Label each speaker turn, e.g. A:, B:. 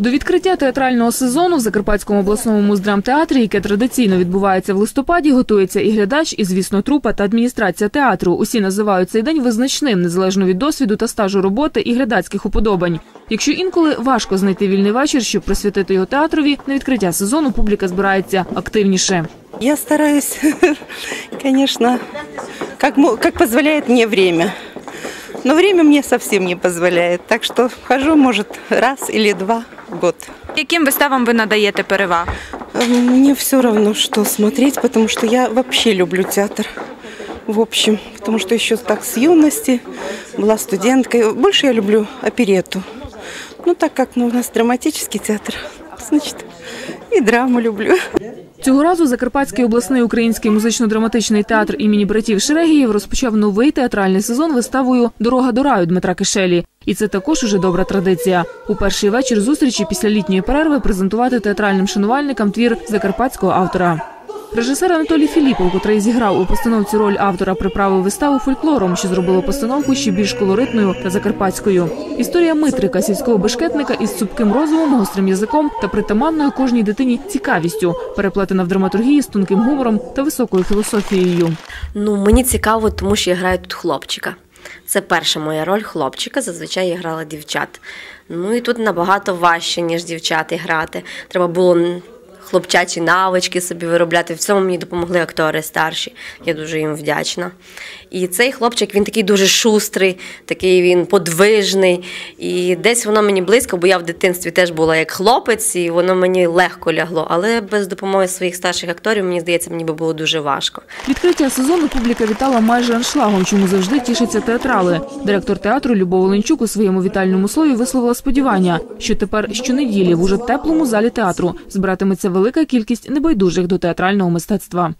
A: До відкриття театрального сезону в Закарпатському обласному муздрамтеатрі, яке традиційно відбувається в листопаді, готується і глядач, і звісно, трупа та адміністрація театру. Усі називають цей день визначним, незалежно від досвіду та стажу роботи і глядацьких уподобань. Якщо інколи важко знайти вільний вечір, щоб присвятити його театрові, на відкриття сезону публіка збирається активніше.
B: Я стараюсь, как, мо- как позволяет время. Но время мне совсем не позволяет, так что хожу, может, раз или два в год.
C: Яким виставам ви надаєте перевагу?
B: Э, Мне все равно, что смотреть, потому что я вообще люблю театр. В общем, потому что еще так с юности была студенткой. Больше я люблю оперету. Ну, так как ну, у нас драматический театр, значит, і драму люблю.
A: Цього разу Закарпатський обласний український музично-драматичний театр імені братів Шерегіїв розпочав новий театральний сезон виставою Дорога до раю Дмитра Кишелі. І це також уже добра традиція. У перший вечір зустрічі після літньої перерви презентувати театральним шанувальникам твір закарпатського автора. Режисер Анатолій Філіпов, котрий зіграв у постановці роль автора, приправив виставу фольклором, що зробило постановку ще більш колоритною та закарпатською. Історія Митрика, сільського бешкетника із цупким розумом, гострим язиком та притаманною кожній дитині цікавістю, переплетена в драматургії з тонким гумором та високою філософією.
D: Ну, мені цікаво, тому що я граю тут хлопчика. Це перша моя роль хлопчика. Зазвичай я грала дівчат. Ну і тут набагато важче, ніж дівчати грати. Треба було хлопчачі навички собі виробляти. В цьому мені допомогли актори старші. Я дуже їм вдячна. І цей хлопчик він такий дуже шустрий, такий він подвижний. І десь воно мені близько, бо я в дитинстві теж була як хлопець, і воно мені легко лягло. Але без допомоги своїх старших акторів, мені здається, мені би було дуже важко.
A: Відкриття сезону публіка вітала майже аншлагом, чому завжди тішаться театрали. Директор театру Любов Оленчук у своєму вітальному слові висловила сподівання, що тепер щонеділі в уже теплому залі театру збиратиметься велика кількість небайдужих до театрального мистецтва.